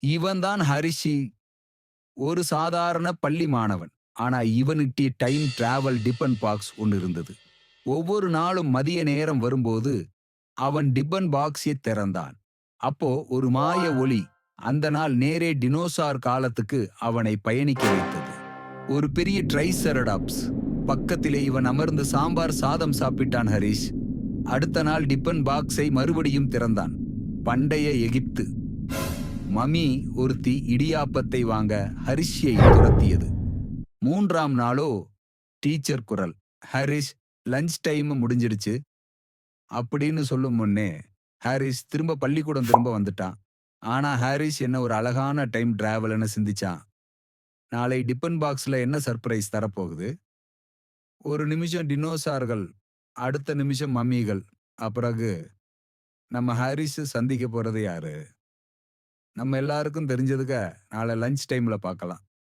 இவன்தான் ஹரிஷி ஒரு சாதாரண பள்ளி மாணவன். ஆனா இவனுக்கு டைம் டிராவல் டிபன் பாக்ஸ் ஒன்று இருந்தது. ஒவ்வொரு நாளும் மதிய நேரம் வரும்போது அவன் டிபன் பாக்ஸை திறந்தான். அப்போ ஒரு மாய ஒளி அந்த நாள் நேரே டினோசார் காலத்துக்கு அவனை பயணிக்க வைத்தது. ஒரு பெரிய ட்ரைசரடாப்ஸ் பக்கத்திலே இவன் அமர்ந்து சாம்பார் சாதம் சாப்பிட்டான் ஹரிஷ். அடுத்த நாள் டிபன் பாக்ஸை மறுபடியும் திறந்தான். பண்டைய எகிப்து. மமி ஒருத்தி இடியாப்பத்தை வாங்க ஹரிஷியை துரத்தியது. மூன்றாம் நாளோ டீச்சர் குரல். ஹரிஷ் லஞ்ச் டைம் முடிஞ்சிடுச்சு. அப்படின்னு சொல்லும் முன்னே ஹாரிஸ் திரும்ப பள்ளிக்கூடம் திரும்ப வந்துட்டான். ஆனா ஹாரிஸ் என்ன ஒரு அழகான டைம் டிராவல்னு சிந்திச்சான். நாளை டிபன் பாக்ஸ்ல என்ன சர்ப்ரைஸ் தரப்போகுது? ஒரு நிமிஷம் டினோசார்கள் அடுத்த நிமிஷம் மம்மிகள். அப்பிறகு நம்ம ஹாரிஸ் சந்திக்க போறது யாரு? நம்ம எல்லாருக்கும் தெரிஞ்சதுக்க நாளை லஞ்ச் டைம்ல பார்க்கலாம்